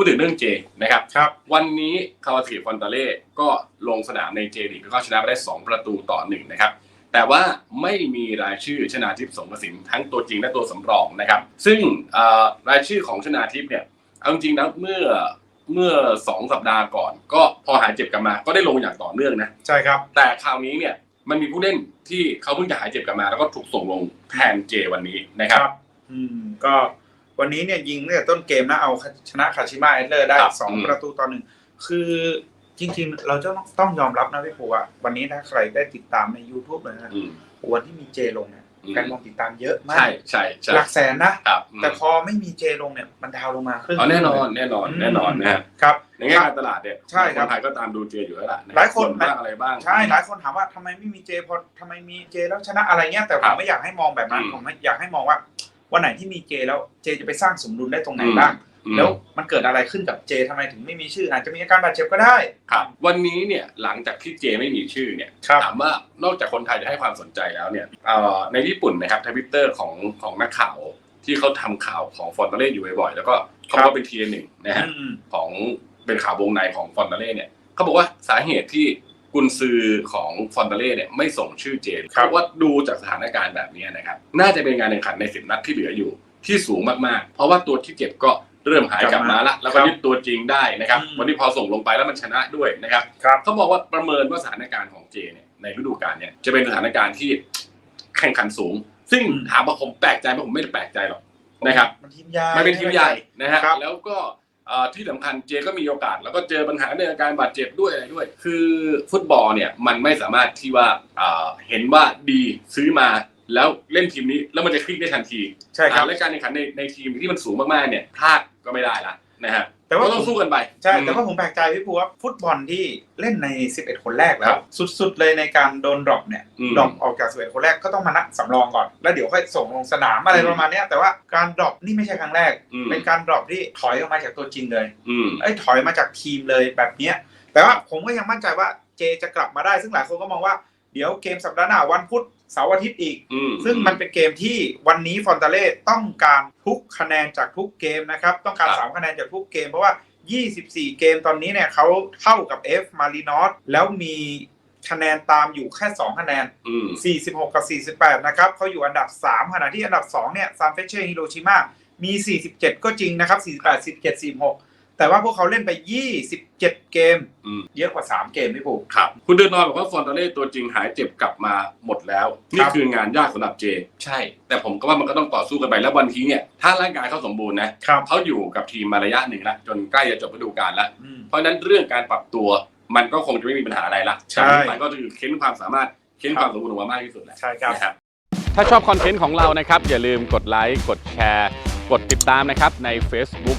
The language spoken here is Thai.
ดถึงเรื่องเจนะครับครับ วันนี้คาวาติฟอนตาเล่ก็ลงสนามในเจลีกแล้วก็ชนะไปได้ 2 ประตูต่อหนึ่งนะครับ แต่ว่าไม่มีรายชื่อชนาทิพย์สงกระสินทั้งตัวจริงและตัวสำรองนะครับ ซึ่งเอ่อรายชื่อของชนาทิพย์เนี่ยเอาจริงๆนะเมื่อเมื่อสองสัปดาห์ก่อน ก็พอหายเจ็บกลับมา ก็ได้ลงอย่างต่อเนื่องนะใช่ครับ แต่คราวนี้เนี่ยมันมีผู้เล่นที่เขาเพิ่งจะหายเจ็บกลับมา แล้วก็ถูกส่งลงแทนเจวันนี้นะครับอืมก็ วันนี้เนี่ยยิงตั้งแต่ต้นเกมนะเอาชนะคาชิมาเอสเลอร์ได้ครับสองอืมประตูต่อหนึ่งคือจริงๆ เราจะต้องต้องยอมรับนะพี่ปูว่าวันนี้ถ้าใครได้ติดตามใน YouTube เลยนะอืมวันที่มีเจลงเนี่ยอืมการมองติดตามเยอะมาใช่กใช่ใช่หลักแสนนะครับอืมแต่พอไม่มีเจลงเนี่ยมันดาวลงมาครึ่งอ๋อแน่นอนแน่นอนแน่นอนนะฮะครับในแง่การตลาดเนี่ยใช่ครับนไทยก็ตามดูเจอยู่แล้วล่ะะหลายคนบ้างอะไรบ้างใช่หลายคนถามว่าทำไมไม่มีเจพอทำไมมีเจแล้วชนะอะไรเงี้ยแต่ผครัมบไม่อยากให้มองแบบนั้นอืมผมอยากให้มองว่า วันไหนที่มีเจแล้วเจจะไปสร้างสมดุลได้ตรงไหนอืมบ้างอืมแล้วมันเกิดอะไรขึ้นกับเจทำไมถึงไม่มีชื่อ อาจจะมีอาการบาดเจ็บก็ได้ครับ วันนี้เนี่ยหลังจากที่เจไม่มีชื่อเนี่ยครับถามว่านอกจากคนไทยจะให้ความสนใจแล้วเนี่ยเอ่อในญี่ปุ่นนะครับทวิตเตอร์ของของนักข่าวที่เขาทำข่าวของฟอนตาเล่อยู่บ่อยๆแล้วก็เขาบอกว่าเป็นทีหนึ่งนะฮะอืมของเป็นข่าววงในของฟอนตาเล่เนี่ยเขาบอกว่าสาเหตุที่ กุนซือของฟอนตาเล่เนี่ยไม่ส่งชื่อเจเขาบอกว่าดูจากสถานการณ์แบบนี้นะครับน่าจะเป็นงานแข่งขันในสิบนัดที่เหลืออยู่ที่สูงมากๆ เพราะว่าตัวที่เจ็บก็เริ่มหายกลับมาละแล้วก็ยึดตัวจริงได้นะครับ วันนี้พอส่งลงไปแล้วมันชนะด้วยนะครับครับเขาบอกว่าประเมินว่าสถานการณ์ของเจเนี่ยในฤดูกาลเนี่ยจะเป็นสถานการณ์ที่แข่งขันสูง ซึ่งอืมถามว่าผมแปลกใจไหมผมไม่ได้แปลกใจหรอกนะครับ มันทีมใหญ่มันเป็นทีมใหญ่นะฮะครับแล้วก็เอ่อ ที่สำคัญเจก็มีโอกาส แล้วก็เจอปัญหาเรื่องอาการบาดเจ็บด้วยอะไรด้วย คือฟุตบอลเนี่ยมันไม่สามารถที่ว่าเอ่อเห็นว่าดีซื้อมาแล้วเล่นทีมนี้แล้วมันจะคลิกได้ทันทีใช่ครับอ่าและการแข่งขันในในทีมที่มันสูงมากๆเนี่ยพลาดก็ไม่ได้ละ นะฮะแต่ว่าก็ต้องสู้กันไปใช่อืมแต่ว่าผมแปลกใจพี่ปูว่าฟุตบอลที่เล่นใน 11 คนแรกแล้ครัวบสุดๆเลยในการโดนดรอปเนี่ยอืมดรอปออกจาก 11 คนแรกก็ต้องมานักสำรองก่อน แล้วเดี๋ยวค่อยส่งลงสนามอะไรอืมประมาณเนี้ยแต่ว่าการดรอปนี่ไม่ใช่ครั้งแรกอืมเป็นการดรอปที่ถอยออกมาจากตัวจริงเลยอืมเอ้ยถอยมาจากทีมเลยแบบเนี้ยแต่ว่าผมก็ยังมั่นใจว่าเจจะกลับมาได้ ซึ่งหลายคนก็มองว่าเดี๋ยวเกมสัปดาห์หน้าวันพุธ เสาร์อาทิตย์อีก อืมซึ่งมันเป็นเกมที่วันนี้ฟอนตาเล่ต้องการทุกคะแนนจากทุกเกมนะครับ ต้องการ3คะแนนจากทุกเกม เพราะว่า 24 เกมตอนนี้เนี่ยเขาเท่ากับ F มารีนอสแล้วมีคะแนนตามอยู่แค่ 2 คะแนน อืม 46 กับ 48 นะครับเขาอยู่อันดับ 3 ขณะที่อันดับ 2 เนี่ยซานเฟเช่ฮิโรชิมามี 47 ก็จริงนะครับ 48 17 46 แต่ว่าพวกเขาเล่นไป 27 เกม อืม เยอะกว่า 3 เกมพี่ปู ครับ คุณเดือนนอยบอกว่าฟอนตาเล่ตัวจริงหายเจ็บกลับมาหมดแล้วนี่คืองานยากสำหรับเจ ใช่ แต่ผมก็ว่ามันก็ต้องต่อสู้กันไปแล้ววันทีเนี่ย ถ้าร่างกายเขาสมบูรณ์นะครับเขาอยู่กับทีมมาระยะหนึ่งแล้วจนใกล้จะจบฤดูกาลแล้ว อืม เพราะฉะนั้นเรื่องการปรับตัวมันก็คงจะไม่มีปัญหาอะไรละใช่ จากนี้ไปก็คือเค้นความสามารถเค้นครับความสมบูรณ์ออกมามากที่สุดแหละใช่ครับ นะครับ ถ้าชอบคอนเทนต์ของเรานะครับ อย่าลืมกดไลค์ กดแชร์ กดติดตามนะครับใน Facebook